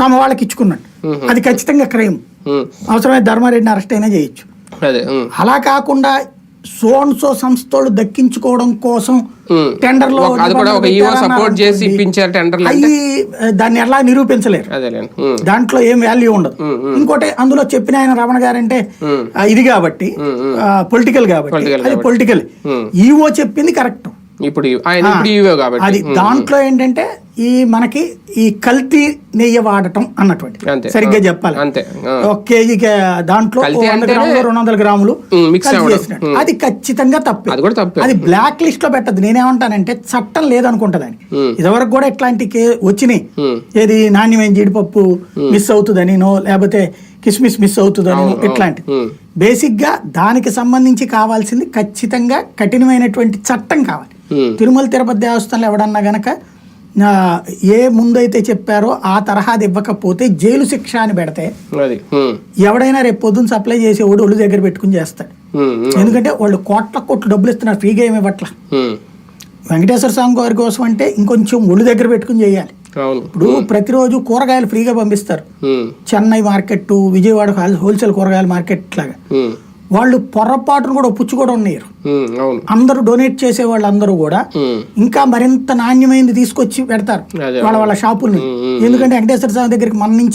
తమ వాళ్ళకి ఇచ్చుకున్నట్టు. అది ఖచ్చితంగా క్రైమ్. ఉమ్, అవసరమైతే ధర్మారెడ్డిని అరెస్ట్ అయినా చేయొచ్చు. అలా కాకుండా సోన్ సో సంస్థలు దక్కించుకోవడం కోసం అంటే. అవి దాన్ని ఎలా నిరూపించలేరు. దాంట్లో ఏం వాల్యూ ఉండదు. ఇంకోటి అందులో చెప్పిన ఆయన రమణ గారంటే ఇది కాబట్టి పొలిటికల్ కాబట్టి అది పొలిటికల్ ఈవో చెప్పింది కరెక్ట్ ఇప్పుడు కాబట్టి. అది దాంట్లో ఏంటంటే ఈ మనకి ఈ కల్తీ నెయ్యి వాడటం అన్నటువంటి. సరిగ్గా చెప్పాలి. అంతే. ఒక కేజీకి దాంట్లో రెండు వందల గ్రాములు. చేసినట్టు. అది ఖచ్చితంగా తప్పే. అది కూడా తప్పే. అది బ్లాక్ లిస్ట్లో పెట్టదు నేనేమంటానంటే చట్టం లేదనుకుంటదని. ఇదివరకు కూడా ఇట్లాంటి వచ్చినాయి. ఏది నాణ్యమైన జీడిపప్పు మిస్ అవుతుందనినో లేకపోతే కిస్మిస్ మిస్ అవుతుందనినో ఇట్లాంటి ఉమ్, బేసిక్గా దానికి సంబంధించి కావాల్సింది ఖచ్చితంగా కఠినమైనటువంటి చట్టం కావాలి. తిరుమల తిరుపతి దేవస్థానంలో ఎవడన్నా గనక ఏ ముందైతే చెప్పారో ఆ తరహాది ఇవ్వకపోతే జైలు శిక్ష అని పెడితే ఎవడైనా రేపు పొద్దున్న సప్లై చేసేవాడు ఒళ్ళు దగ్గర పెట్టుకుని చేస్తాడు. ఎందుకంటే వాళ్ళు కోట్ల కోట్లు డబ్బులు ఇస్తున్నారు ఫ్రీగా ఏమి ఇవ్వట్ల. వెంకటేశ్వర స్వామి గారి కోసం అంటే ఇంకొంచెం ఒళ్ళు దగ్గర పెట్టుకుని చేయాలి. ఇప్పుడు ప్రతిరోజు కూరగాయలు ఫ్రీగా పంపిస్తారు. Chennai market Vijayawada whole- wholesale కూరగాయల మార్కెట్ లాగా. వాళ్ళు పొరపాటును కూడా పుచ్చు కూడా ఉన్నారు అందరూ డొనేట్ చేసే వాళ్ళందరూ కూడా ఉమ్, ఇంకా మరింత నాణ్యమైనది తీసుకొచ్చి పెడతారు. వాళ్ళ వాళ్ళ షాపుల్ని. ఎందుకంటే వెంకటేశ్వర స్వామి దగ్గరికి మన నుంచి